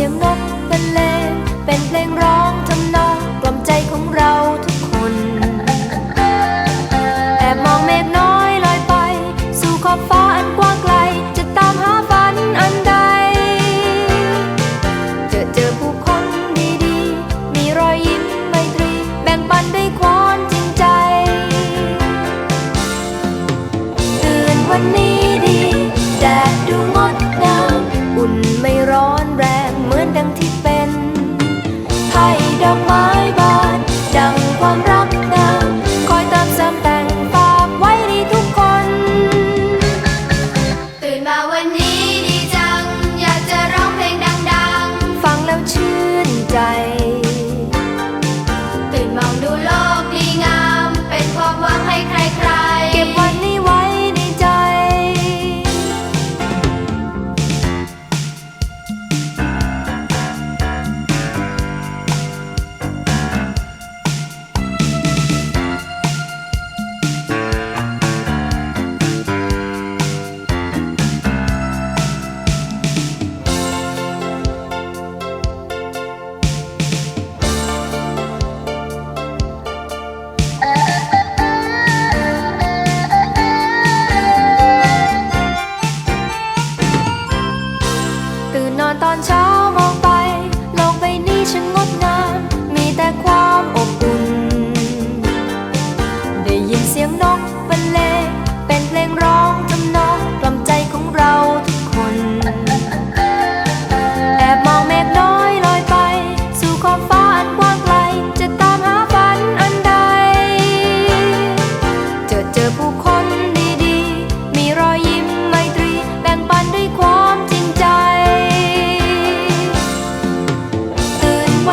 สียงนกบรรเลงเป็นเพลงร้องทำนองกล่อมใจของเราทุกคน แอบมองเมฆน้อยลอยไป สู่ขอบฟ้าอันกว้างไกล จะตามหาฝันอันใด เจอเจอผู้คนดีดีมีรอยยิ้มไมตรี แบ่งปันด้วยความจริงใจ ตื่นวันนี้ ดอกไม้บาน อนตอนเช้าม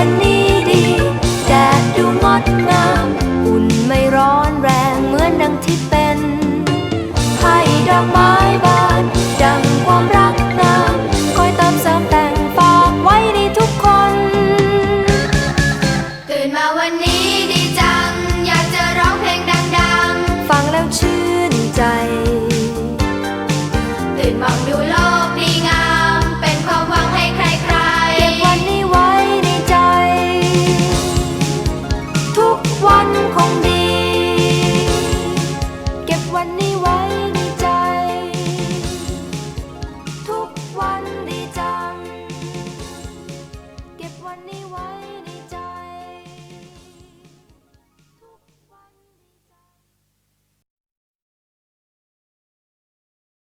วันนี้ดี แดดดูงดงาม อุ่นไม่ร้อนแรงเหมือนดังที่เป็นให้ดอกไม้บาน ดังความรักงามคอยเติมเสริมแต่งฝากไว้ในทุกคน ตื่นมาวันนี้